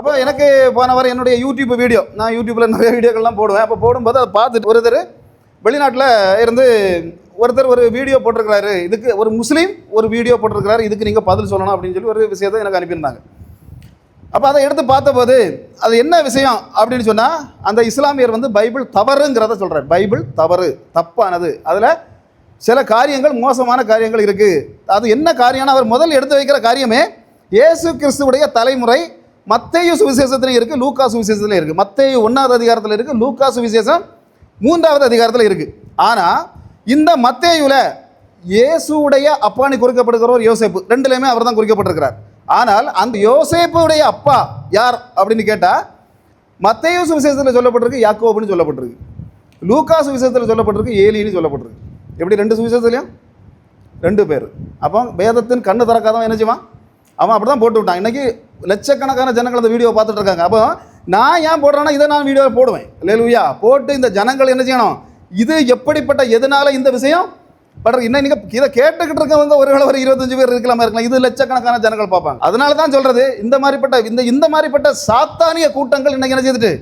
அப்போ எனக்கு போன வாரம் என்னுடைய யூடியூப் வீடியோ நான் யூடியூப்பில் நிறைய வீடியோக்கள்லாம் போடுவேன். அப்போ போடும்போது அதை பார்த்துட்டு ஒருத்தர் வெளிநாட்டில் இருந்து ஒருத்தர் ஒரு வீடியோ போட்டிருக்கிறாரு. இதுக்கு ஒரு முஸ்லீம் ஒரு வீடியோ போட்டிருக்கிறாரு. இதுக்கு நீங்கள் பதில் சொல்லணும் அப்படின்னு சொல்லி ஒரு விஷயத்தை எனக்கு அனுப்பியிருந்தாங்க. அப்போ அதை எடுத்து பார்த்தபோது அது என்ன விஷயம் அப்படின்னு சொன்னால் அந்த இஸ்லாமியர் வந்து பைபிள் தவறுங்கிறத சொல்கிறார் பைபிள் தவறு தப்பானது. அதில் சில காரியங்கள் மோசமான காரியங்கள் இருக்குது அது என்ன காரியம்னா அவர் முதல் எடுத்து வைக்கிற காரியமே இயேசு கிறிஸ்துவுடைய தலைமுறை மத்தேயு சுவிசேஷத்தில் இருக்குது லூக்கா சுவிசேஷத்தில் இருக்குது மத்தேயு ஒன்றாவது அதிகாரத்தில் இருக்குது லூக்கா சுவிசேஷம் மூன்றாவது அதிகாரத்தில் இருக்குது ஆனால் இந்த மத்தேயுவில் இயேசுடைய அப்பானி குறிக்கப்படுகிறவர் யோசேப்பு. ரெண்டுலேயுமே அவர் தான் குறிக்கப்பட்டிருக்கிறார். ஆனால் அந்த யோசேப்புடைய அப்பா யார் அப்படின்னு கேட்டால் மத்தேயு சுவிசேஷத்தில் சொல்லப்பட்டிருக்கு யாக்கோபுன்னு சொல்லப்பட்டிருக்கு. லூக்கா சுவிசேஷத்தில் சொல்லப்பட்டிருக்கு ஏலின்னு சொல்லப்பட்டிருக்கு. எப்படி ரெண்டு சுவிசேஷத்துலையும்? ரெண்டு பேர். அப்போ வேதத்தின் கண்ணு திறக்காதவன் என்ன செய்வான்? அவன் அப்படி தான் போட்டு விட்டான். இன்னைக்கு லட்சக்கணக்கான ஜனங்கள் அந்த வீடியோ பார்த்துட்டு இருக்காங்க. அப்போ நான் ஏன் போடுறேன்னா இதை நான் வீடியோ போடுவேன். லேலுயா போட்டு இந்த ஜனங்கள் என்ன செய்யணும்? இது எப்படிப்பட்ட எதனால இந்த விஷயம்? பட் இன்னும் நீங்கள் இதை கேட்டுக்கிட்டு இருக்கவங்க ஒரு ஒரு இருபத்தஞ்சு பேர் இருக்கலாமா இருக்கலாம். இது லட்சக்கணக்கான ஜனங்கள் பார்ப்பாங்க. அதனால தான் சொல்கிறது இந்த மாதிரிப்பட்ட இந்த இந்த மாதிரிப்பட்ட சாத்தானிய கூட்டங்கள் இன்னைக்கு என்ன செய்துட்டு?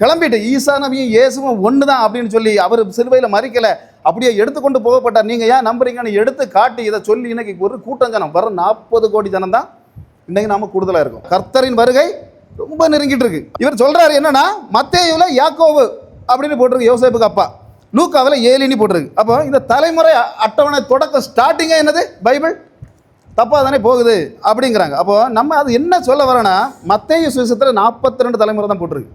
கிளம்பிட்டு ஈசா நபியும் இயேசுவும் ஒன்று தான் அப்படின்னு சொல்லி அவர் சிலுவையில் மறிக்கலை. அப்படியே எடுத்துக்கொண்டு போகப்பட்டார். நீங்கள் ஏன் நம்புறீங்கன்னு எடுத்து காட்டி இதை சொல்லி இன்னைக்கு ஒரு கூட்டம் ஜனம் வர நாற்பது கோடி ஜனம் தான் இன்னைக்கு நாம கூடுதலாக இருக்கும். கர்த்தரின் வருகை ரொம்ப நெருங்கிட்டு இருக்கு. இவர் சொல்றாரு என்னன்னா மத்தேயுல யாக்கோவு அப்படின்னு போட்டிருக்கு யோசேப்புக்கு அப்பா. லூக்காவில் ஏலினி போட்டிருக்கு. அப்போ இந்த தலைமுறை அட்டவணை தொடக்க ஸ்டார்டிங்கே என்னது? பைபிள்? தப்பாக தானே போகுது அப்படிங்கிறாங்க. அப்போ நம்ம அது என்ன சொல்ல வரோன்னா மத்தேயு சுவிசேஷத்தில் நாற்பத்தி ரெண்டு தலைமுறை தான் போட்டிருக்கு.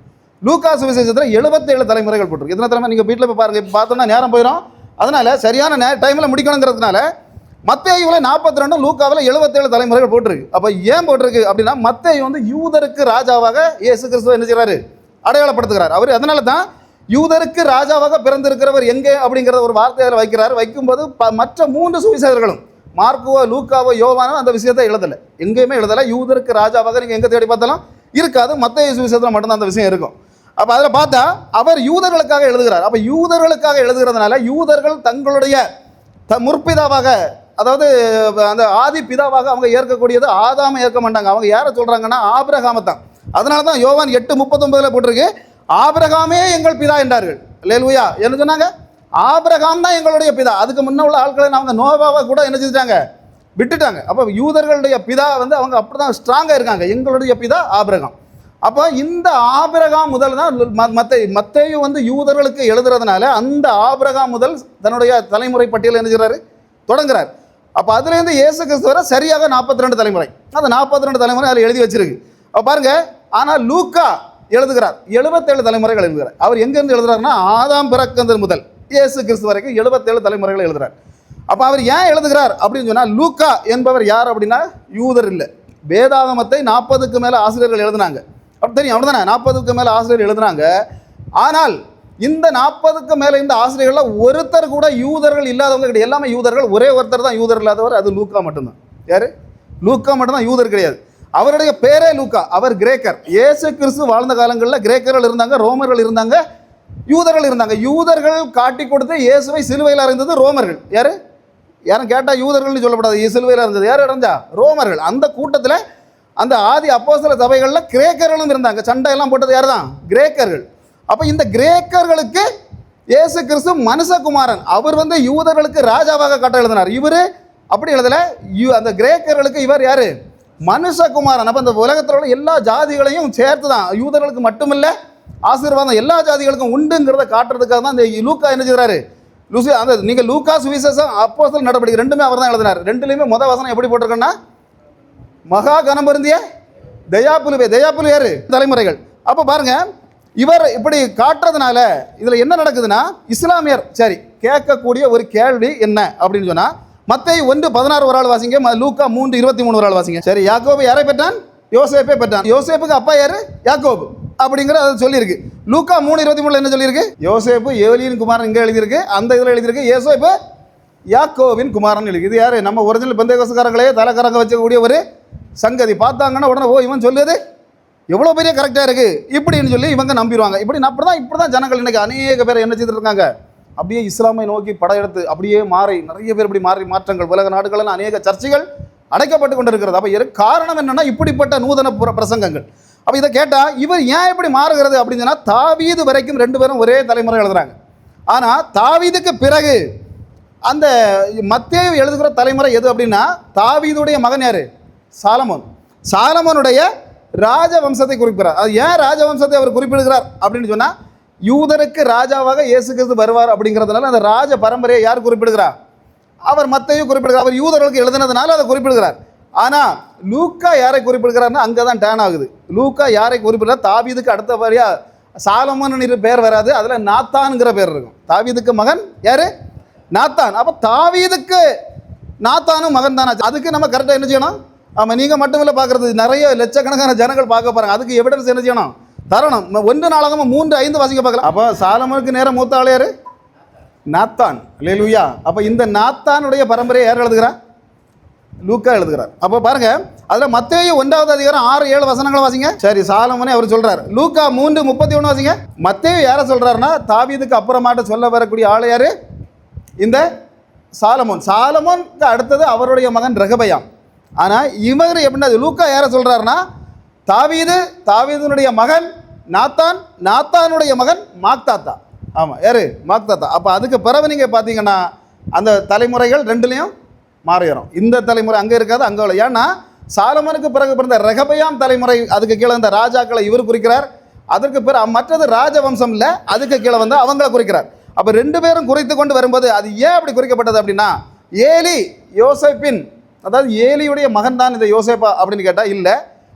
லூக்கா சுவிசேஷத்தில் எழுபத்தேழு தலைமுறைகள் போட்டிருக்கு. எத்தனை தலைமுறை? நீங்கள் வீட்டில் போய் பாருங்க. இப்போ பார்த்தோம்னா நேரம் போயிடும் அதனால் சரியான நே டைமில் முடிக்கணுங்கிறதுனால மத்தேயுவில் நாற்பத்தி ரெண்டும் லூக்காவில் எழுபத்தேழு தலைமுறைகள் போட்டிருக்கு. அப்போ ஏன் போட்டிருக்கு அப்படின்னா மத்தேயு வந்து யூதருக்கு ராஜாவாக இயேசு கிறிஸ்துவ என்ன செய்கிறாரு அடையாளப்படுத்துகிறார். அவர் அதனால தான் யூதருக்கு ராஜாவாக பிறந்திருக்கிறவர் எங்கே அப்படிங்கிற ஒரு வார்த்தையில் வைக்கிறார். வைக்கும்போது ப- மற்ற மூன்று சுவிசேஷர்களும் மார்க்குவோ லூக்காவோ யோவானோ அந்த விஷயத்தை எழுதலை. எங்கேயுமே எழுதலை. யூதருக்கு ராஜாவாக நீங்கள் எங்கே தேடி பார்த்தாலும் இருக்காது. மற்ற சுவிசேஷத்தில் மட்டும்தான் அந்த விஷயம் இருக்கும். அப்போ அதில் பார்த்தா அவர் யூதர்களுக்காக எழுதுகிறார். அப்போ யூதர்களுக்காக எழுதுகிறதுனால யூதர்கள் தங்களுடைய த முற்பிதாவாக அதாவது அந்த ஆதி பிதாவாக அவங்க ஏற்கக்கூடியது ஆதாம ஏற்க மாட்டாங்க. அவங்க யாரை சொல்கிறாங்கன்னா ஆபிரகாம தான். அதனால தான் யோவான் எட்டு முப்பத்தொம்பதில் போட்டிருக்கு. ஆபிரகாமே எங்கள் பிதா என்றார்கள். லேலுயா என்ன சொன்னாங்க? ஆபிரகாம் தான் எங்களுடைய பிதா. அதுக்கு முன்ன உள்ள ஆட்களை அவங்க நோவாவை கூட என்ன செஞ்சுட்டாங்க? விட்டுட்டாங்க. அப்போ யூதர்களுடைய பிதா வந்து அவங்க அப்படி தான் ஸ்ட்ராங்காக இருக்காங்க. எங்களுடைய பிதா ஆபிரகாம். அப்போ இந்த ஆபிரகாம் முதல் தான் மற்ற மத்த வந்து யூதர்களுக்கு எழுதுறதுனால அந்த ஆபிரகாம் முதல் தன்னுடைய தலைமுறை பட்டியல் என்ன செய்கிறாரு தொடங்குறார். அப்போ அதுலேருந்து இயேசு கிறிஸ்துவரை சரியாக நாற்பத்தி ரெண்டு தலைமுறை. அந்த நாற்பத்தி ரெண்டு தலைமுறை அதில் எழுதி வச்சிருக்கு. அப்போ பாருங்க ஆனால் லூக்கா எழுதுகிறார். எழுபத்தேழு தலைமுறைகள் எழுதுகிறார். அவர் எங்கேருந்து எழுதுறாருன்னா ஆதாம் பிறக்கந்தது முதல். இயேசு கிறிஸ்து வரைக்கும் எழுபத்தேழு தலைமுறைகள் எழுதுகிறார் அப்போ அவர் ஏன் எழுதுகிறார் அப்படின்னு சொன்னால் லூக்கா என்பவர் யார் அப்படின்னா யூதர் இல்லை. வேதாகமத்தை நாற்பதுக்கு மேலே ஆசிரியர்கள் எழுதுனாங்க. அப்படி தெரியும் தானே நாற்பதுக்கு மேலே ஆசிரியர் எழுதுனாங்க. ஆனால் இந்த நாற்பதுக்கு மேலே இந்த ஆசிரியர்களில் ஒருத்தர் கூட யூதர்கள் இல்லாதவங்க கிடையாது. எல்லாமே யூதர்கள். ஒரே ஒருத்தர் தான் யூதர் இல்லாதவர். அது லூக்கா மட்டும்தான். யார்? லூக்கா மட்டும்தான் யூதர் கிடையாது. அவருடைய பேரே லூக்கா. அவர் கிரேக்கர். இயேசு கிறிஸ்து வாழ்ந்த காலங்களில் கிரேக்கர்கள் இருந்தாங்க ரோமர்கள் இருந்தாங்க யூதர்கள் இருந்தாங்க. யூதர்கள் காட்டி கொடுத்து இயேசுவை சிலுவையில் அறிந்தது ரோமர்கள். யார்? யாரும் கேட்டால் யூதர்கள்னு சொல்லப்படாது. சிலுவையில் இருந்தது யார் இறந்தா ரோமர்கள். அந்த கூட்டத்தில் அந்த ஆதி அப்போஸ்தல சபைகளில் கிரேக்கர்களும் இருந்தாங்க. சண்டை எல்லாம் போட்டது யார் தான் கிரேக்கர்கள். அப்போ இந்த கிரேக்கர்களுக்கு இயேசு கிறிஸ்து மனுஷகுமாரன் அவர் வந்து யூதர்களுக்கு ராஜாவாக கட்ட எழுதினார். இவர் அப்படி எழுதலை யூ அந்த கிரேக்கர்களுக்கு இவர் யார்? மனுஷகுமாரன் அப்போ இந்த உலகத்தில் உள்ள எல்லா ஜாதிகளையும் சேர்த்து தான் யூதர்களுக்கு மட்டுமில்லை ஆசீர்வாதம் எல்லா ஜாதிகளுக்கும் உண்டுங்கிறத காட்டுறதுக்காக தான் இந்த லூக்கா என்ன செய்கிறாரு? லூசி அந்த நீங்கள் லூக்கா சுவிசேஷம் அப்போஸ்தலர் நடவடிக்கை ரெண்டுமே அவர் தான் எழுதினார். ரெண்டுலேயுமே முத வசனம் எப்படி போட்டிருக்கேன்னா மகா கனம் பொருந்திய தயாபுலுவே தயாபுலு யாரு? தலைமுறைகள். அப்போ பாருங்கள் இவர் இப்படி காட்டுறதுனால இதில் என்ன நடக்குதுன்னா இஸ்லாமியர் சரி கேட்கக்கூடிய ஒரு கேள்வி என்ன அப்படின்னு சொன்னால் மத்தேயு ஒன்று பதினாறு ஒரு ஆள் வாசிங்க ம- லூக்கா மூன்று இருபத்தி மூணு ஒரு ஆள் வாசிங்க சரி யாக்கோபு யாரை பெற்றான்? யோசேப்பே பெற்றான். யோசேப்புக்கு அப்பா யாரு? யாக்கோபு. அப்படிங்கிற அது சொல்லியிருக்கு. லூக்கா மூணு இருபத்தி மூணுல என்ன சொல்லியிருக்கு? யோசேப்பு ஏலியின் குமாரன் இங்கே எழுதியிருக்கு. அந்த இதில் எழுதியிருக்கு யோசேப்பு யாக்கோவின் குமாரன் எழுதி. இது யாரு? நம்ம ஒரிஜினல் பந்தேகோசக்காரங்களே தலைக்கரங்க வச்சக்கூடிய ஒரு சங்கதி. பார்த்தாங்கன்னா உடனே ஓ இவன் சொல்லுது எவ்வளோ பெரிய கரெக்டாக இருக்குது இப்படின்னு சொல்லி இவங்க நம்பிடுவாங்க. இப்படி அப்படி தான் இப்படி தான் ஜனங்கள் இன்றைக்கி அநேக பேர் என்ன செய்துட்டு இருக்காங்க அப்படியே இஸ்லாமை நோக்கி படையெடுத்து அப்படியே மாறி நிறைய பேர் இப்படி மாறி மாற்றங்கள் உலக நாடுகளில் அநேக சர்ச்சைகள் அடைக்கப்பட்டு கொண்டிருக்கிறது. அப்போ காரணம் என்னென்னா இப்படிப்பட்ட நூதன புற- பிரசங்கங்கள். அப்போ இதை கேட்டால் இவர் ஏன் இப்படி மாறுகிறது அப்படின்னு சொன்னால் தாவீது வரைக்கும் ரெண்டு பேரும் ஒரே தலைமுறை எழுதுறாங்க. ஆனால் தாவீதுக்கு பிறகு அந்த மத்திய எழுதுகிற தலைமுறை எது அப்படின்னா தாவீதுடைய மகன் யார்? சாலமோன். சாலமோனுடைய ராஜவம்சத்தை குறிப்பிடுறார். அது ஏன் ராஜவம்சத்தை அவர் குறிப்பிடுகிறார் அப்படின்னு சொன்னால் யூதருக்கு ராஜாவாக இயேசு கிறிஸ்து வருவார் அப்படிங்கிறதுனால அந்த ராஜ பரம்பரையை யார் குறிப்பிடுகிறார் அவர் மத்தையும் குறிப்பிடுகிறார். அவர் யூதர்களுக்கு எழுதினதுனால அதை குறிப்பிடுகிறார். ஆனால் லூக்கா யாரை குறிப்பிடுகிறார்னா அங்கே தான் டேன் ஆகுது. லூக்கா யாரை குறிப்பிடுறார் தாவீதுக்கு அடுத்தபடியா சாலமோன் இரு பேர் வராது. அதில் நாத்தான்ங்கிற பேர் இருக்கும். தாவீதுக்கு மகன் யார்? நாத்தான். அப்போ தாவீதுக்கு நாத்தானும் மகன் தானே அதுக்கு நம்ம கரெக்டாக என்ன செய்யணும்? ஆமாம் நீங்கள் மட்டும் இல்லை பார்க்குறது. நிறைய லட்சக்கணக்கான ஜனங்கள் பார்க்க போகிறாங்க அதுக்கு எவிடன்ஸ் என்ன செய்யணும்? தரணும். ஒன்று நாளாகமாக மூன்று ஐந்து வாசிக்க பார்க்கலாம் அப்போ சாலமனுக்கு நேரம் மூத்த ஆளையார் நாத்தான் நாத்தான். லேலுயா அப்போ இந்த நாத்தானுடைய பரம்பரையை யார் எழுதுகிறா? லூக்கா எழுதுகிறார். அப்போ பாருங்க அதில் மத்தேயு ஒன்றாவது அதிகாரம் ஆறு ஏழு வசனங்களை வாசிங்க. சரி சாலமனே அவர் சொல்கிறார் லூக்கா மூன்று முப்பத்தி ஒன்று வாசிங்க. மத்தேயு யாரை சொல்கிறாருன்னா தாவீதுக்கு அப்புறமாட்ட சொல்ல வரக்கூடிய ஆள் இந்த சாலமோன். சாலமோனுக்கு அடுத்தது அவருடைய மகன் ரெகபயாம். ஆனால் இவர் எப்படின்னா லூக்கா யாரை சொல்கிறாருன்னா தாவீது தாவீதுனுடைய மகன் நாத்தான் நாத்தானுடைய மகன் மாக்தாத்தா. ஆமாம் யாரு? மாக்தாத்தா. அப்போ அதுக்கு பிறகு நீங்கள் பார்த்தீங்கன்னா அந்த தலைமுறைகள் ரெண்டுலேயும் மாறிடும். இந்த தலைமுறை அங்கே இருக்காது அங்கே உள்ள. ஏன்னா சாலமனுக்கு பிறகு பிறந்த ரெகபயாம் தலைமுறை அதுக்கு கீழே இந்த ராஜாக்களை இவர் குறிக்கிறார். அதற்கு பிறகு மற்றது ராஜவம்சம் இல்லை அதுக்கு கீழே வந்து அவங்கள குறிக்கிறார். அப்போ ரெண்டு பேரும் குறித்து கொண்டு வரும்போது அது ஏன் அப்படி குறிக்கப்பட்டது அப்படின்னா ஏலி யோசப்பின் அதாவது ஏலியுடைய மகன் தான் இந்த யோசேப்பா அப்படின்னு கேட்டால் இல்லை.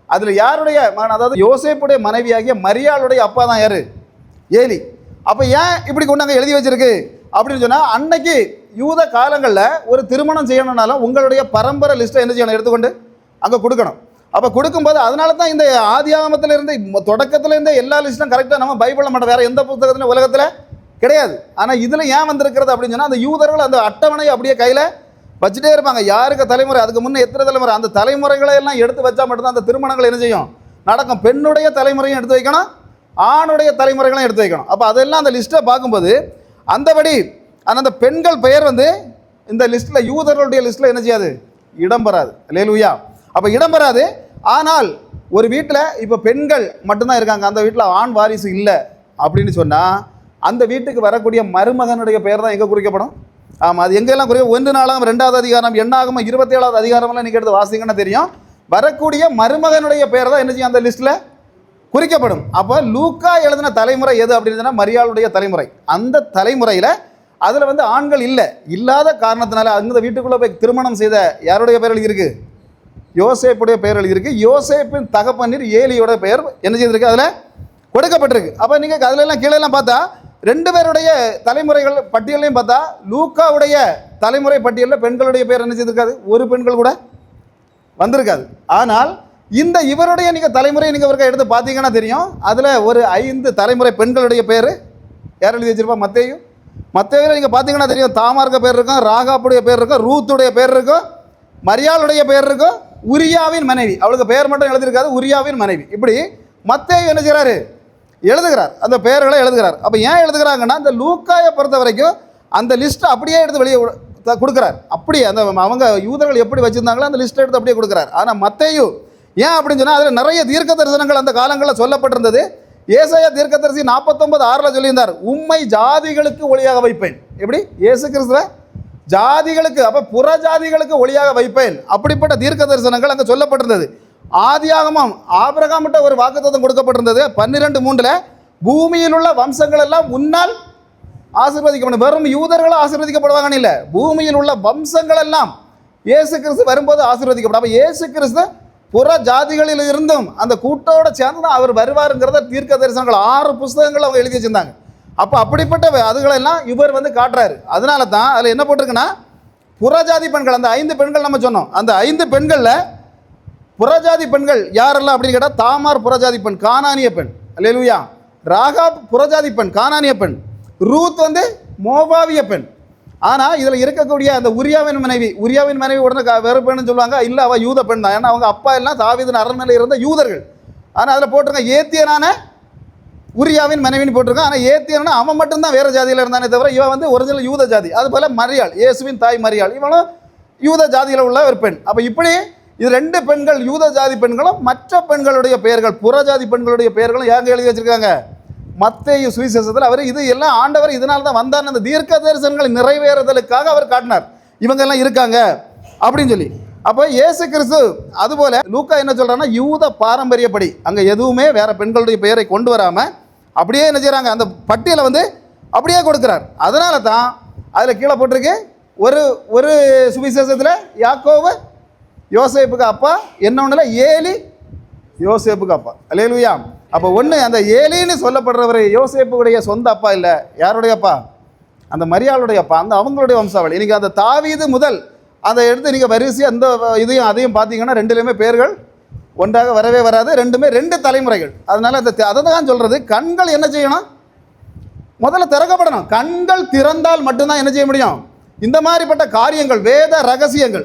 அதில் யாருடைய மகன்? அதாவது யோசேப்புடைய மனைவியாகிய மரியாளுடைய அப்பா தான் யார்? ஏலி. அப்போ ஏன் இப்படி கொண்டு அங்கே எழுதி வச்சிருக்கு? அப்படின்னு சொன்னால் அன்னைக்கு யூத காலங்களில் ஒரு திருமணம் செய்யணும்னாலும் உங்களுடைய பரம்பரை லிஸ்ட்டை என்ன செய்யணும்? எடுத்துக்கொண்டு அங்கே கொடுக்கணும். அப்போ கொடுக்கும்போது அதனால தான் இந்த ஆதியாகமத்தில் இருந்து மொ- இருந்தே எல்லா லிஸ்ட்டும் கரெக்டாக நம்ம பைபிளில் மட்டும் வேறு எந்த புத்தகத்திலும் உலகத்தில் கிடையாது. ஆனால் இதில் ஏன் வந்திருக்கிறது அப்படின்னு சொன்னால் அந்த யூதர்கள் அந்த அட்டவணையை அப்படியே கையில் வச்சுட்டே இருப்பாங்க. யாருக்கு தலைமுறை? அதுக்கு முன்னே எத்தனை தலைமுறை? அந்த தலைமுறைகளை எல்லாம் எடுத்து வச்சா மட்டும்தான் அந்த திருமணங்கள் என்ன செய்யும்? நடக்கும். பெண்ணுடைய தலைமுறையும் எடுத்து வைக்கணும். ஆணுடைய தலைமுறைகளும் எடுத்து வைக்கணும். அப்போ அதெல்லாம் அந்த லிஸ்ட்டை பார்க்கும்போது அந்தபடி அந்த பெண்கள் பெயர் வந்து இந்த லிஸ்ட்டில் யூதர்களுடைய லிஸ்ட்டில் என்ன செய்யாது? இடம் பெறாது. லேலுயா அப்போ இடம் பெறாது. ஆனால் ஒரு வீட்டில் இப்போ பெண்கள் மட்டும்தான் இருக்காங்க. அந்த வீட்டில் ஆண் வாரிசு இல்லை. அப்படின்னு சொன்னால் அந்த வீட்டுக்கு வரக்கூடிய மருமகனுடைய பெயர் தான் எங்கே குறிக்கப்படும்? ஆமாம் அது எங்கெல்லாம் குறி ஒன்று நாளாம் ரெண்டாவது அதிகாரம் எண்ணாகும் இருபத்தி ஏழாவது அதிகாரம்லாம் நீங்கள் எடுத்து வாசிங்கன்னா தெரியும். வரக்கூடிய மருமகனுடைய பெயர் தான் என்ன செய்யும் அந்த லிஸ்ட்டில் குறிக்கப்படும். அப்போ லூக்கா எழுதின தலைமுறை எது அப்படின்னு மரியாளுடைய தலைமுறை. அந்த தலைமுறையில் அதில் வந்து ஆண்கள் இல்லை. இல்லாத காரணத்தினால அந்த வீட்டுக்குள்ளே போய் திருமணம் செய்த யாருடைய பெயர் எழுதியிருக்கு? யோசேப்புடைய பெயர் எழுதியிருக்கு. யோசேப்பின் தகப்பன்னீர் ஏலியோட பெயர் என்ன செய்திருக்கு? அதில் கொடுக்கப்பட்டிருக்கு. அப்போ நீங்கள் அதிலெல்லாம் கீழே எல்லாம் பார்த்தா ரெண்டு பேருடைய தலைமுறைகள் பட்டியலையும் பார்த்தா லூக்காவுடைய தலைமுறை பட்டியலில் பெண்களுடைய பேர் என்ன செய்திருக்காது? ஒரு பெண்கள் கூட வந்திருக்காது. ஆனால் இந்த இவருடைய நீங்கள் தலைமுறையை நீங்கள் ஒருக்கா எடுத்து பார்த்தீங்கன்னா தெரியும். அதில் ஒரு ஐந்து தலைமுறை பெண்களுடைய பேர் யார் எழுதி வச்சிருப்பா? மத்தேயு. மத்தேயுல நீங்கள் பார்த்தீங்கன்னா தெரியும் தாமார்க்க பேர் இருக்கும் ராகாப்புடைய பேர் இருக்கும் ரூத்துடைய பேர் இருக்கும் மரியாளுடைய பேர் இருக்கும் உரியாவின் மனைவி. அவளுக்கு பேர் மட்டும் எழுதியிருக்காது உரியாவின் மனைவி. இப்படி மத்தேயு என்ன செய்கிறாரு எழுதுகிறார். அந்த பெயர்களை எழுதுகிறார். அப்போ ஏன் எழுதுகிறாங்கன்னா இந்த லூக்காயை பொறுத்த வரைக்கும் அந்த லிஸ்ட்டை அப்படியே எடுத்து வெளியே த- கொடுக்குறார். அப்படியே அந்த அவங்க யூதர்கள் எப்படி வச்சுருந்தாங்களோ அந்த லிஸ்ட்டை எடுத்து அப்படியே கொடுக்குறார். ஆனால் மத்தையும் ஏன் அப்படின்னு சொன்னால் அதில் நிறைய தீர்க்க தரிசனங்கள் அந்த காலங்களில் சொல்லப்பட்டிருந்தது. ஏசாயா தீர்க்கதரிசி நாற்பத்தொன்பது ஆறில் சொல்லியிருந்தார் உண்மை ஜாதிகளுக்கு ஒளியாக வைப்பேன். எப்படி? ஏசு கிறிஸ்துவ ஜாதிகளுக்கு அப்போ புற ஜாதிகளுக்கு ஒளியாக வைப்பேன். அப்படிப்பட்ட தீர்க்க தரிசனங்கள் அங்கே சொல்லப்பட்டிருந்தது. ஆதியாகமம் ஆபிரகாமிட்ட ஒரு வாக்குத்தத்தம் கொடுக்கப்பட்டிருந்தது. பன்னிரெண்டு மூன்றில் பூமியில் உள்ள வம்சங்கள் எல்லாம் உன்னால் ஆசீர்வதிக்கப்படும். வெறும் யூதர்கள் ஆசீர்வதிக்கப்படுவாங்கன்னு இல்லை. பூமியில் உள்ள வம்சங்கள் எல்லாம் இயேசு கிறிஸ்து வரும்போது ஆசீர்வதிக்கப்படும். அப்போ இயேசு கிறிஸ்து புற ஜாதிகளில் இருந்தும் அந்த கூட்டோட சேர்ந்து தான் அவர் வருவாருங்கிறத தீர்க்க தரிசனங்கள் ஆறு புஸ்தகங்கள் அவங்க எழுதி வச்சிருந்தாங்க. அப்போ அப்படிப்பட்ட அதுகளெல்லாம் இவர் வந்து காட்டுறாரு. அதனால தான் அதில் என்ன போட்டிருக்குன்னா புறஜாதி பெண்கள் அந்த ஐந்து பெண்கள் நம்ம சொன்னோம். அந்த ஐந்து பெண்களில் புறஜாதி பெண்கள் யாரெல்லாம் அப்படின்னு கேட்டால் தாமார் புறஜாதி பெண் கானானிய பெண். அல்லேலூயா. ராகாப் புறஜாதி பெண் கானானிய பெண். ரூத் வந்து மோபாவிய பெண். ஆனால் இதில் இருக்கக்கூடிய அந்த உரியாவின் மனைவி உரியாவின் மனைவி உடனே க- வேறு சொல்லுவாங்க. இல்லை அவள் யூத பெண் தான். ஏன்னா அவங்க அப்பா எல்லாம் தாவிதன் அரண்மனையில் இருந்த யூதர்கள். ஆனால் அதில் போட்டிருக்க ஏத்தியனான உரியாவின் மனைவின்னு போட்டிருக்கான். ஆனால் ஏத்தியனா அவன் மட்டும்தான் வேறு ஜாதியில் இருந்தானே தவிர இவன் வந்து ஒரிஜினல் யூத ஜாதி. அது போல் மரியாள் இயேசுவின் தாய் மரியாள். இவனும் யூத ஜாதியில் உள்ள ஒரு பெண். அப்போ இப்படி இது ரெண்டு பெண்கள் யூத ஜாதி பெண்களும் மற்ற பெண்களுடைய பெயர்கள் புறஜாதி பெண்களுடைய பெயர்களும் ஏங்க எழுதி வச்சிருக்காங்க? மத்திய சுவிசேஷத்தில் அவர் இது எல்லாம் ஆண்டவர் இதனால தான் வந்தார் அந்த தீர்க்க தரிசனங்களை நிறைவேறுதலுக்காக அவர் காட்டினார். இவங்க எல்லாம் இருக்காங்க அப்படின்னு சொல்லி. அப்போ இயேசு கிறிஸ்து அதுபோல் லூக்கா என்ன சொல்கிறான்னா யூத பாரம்பரியப்படி அங்கே எதுவுமே வேறு பெண்களுடைய பெயரை கொண்டு வராமல் அப்படியே என்ன செய்கிறாங்க அந்த பட்டியலை வந்து அப்படியே கொடுக்குறார். அதனால தான் அதில் கீழே போட்டிருக்கு ஒரு ஒரு சுவிசேஷத்தில் யாக்கோவை யோசேப்புக்கு அப்பா என்ன ஒன்றுல ஏலி. யோசேப்புக்கு அப்பா. அலேலுயா அப்போ ஒன்று அந்த ஏலின்னு சொல்லப்படுறவர் யோசேப்புடைய சொந்த அப்பா இல்லை. யாருடைய அப்பா? அந்த மரியாளுடைய அப்பா அந்த அவங்களுடைய வம்சாவளி. இன்றைக்கி அந்த தாவீது முதல் அதை எடுத்து நீங்கள் வரிசை அந்த இதையும் அதையும் பார்த்தீங்கன்னா ரெண்டுலேயுமே பேர்கள் ஒன்றாக வரவே வராது. ரெண்டுமே ரெண்டு தலைமுறைகள். அதனால் அந்த அதை தான் சொல்கிறது கண்கள் என்ன செய்யணும்? முதல்ல திறக்கப்படணும். கண்கள் திறந்தால் மட்டும்தான் என்ன செய்ய முடியும்? இந்த மாதிரிப்பட்ட காரியங்கள் வேத ரகசியங்கள்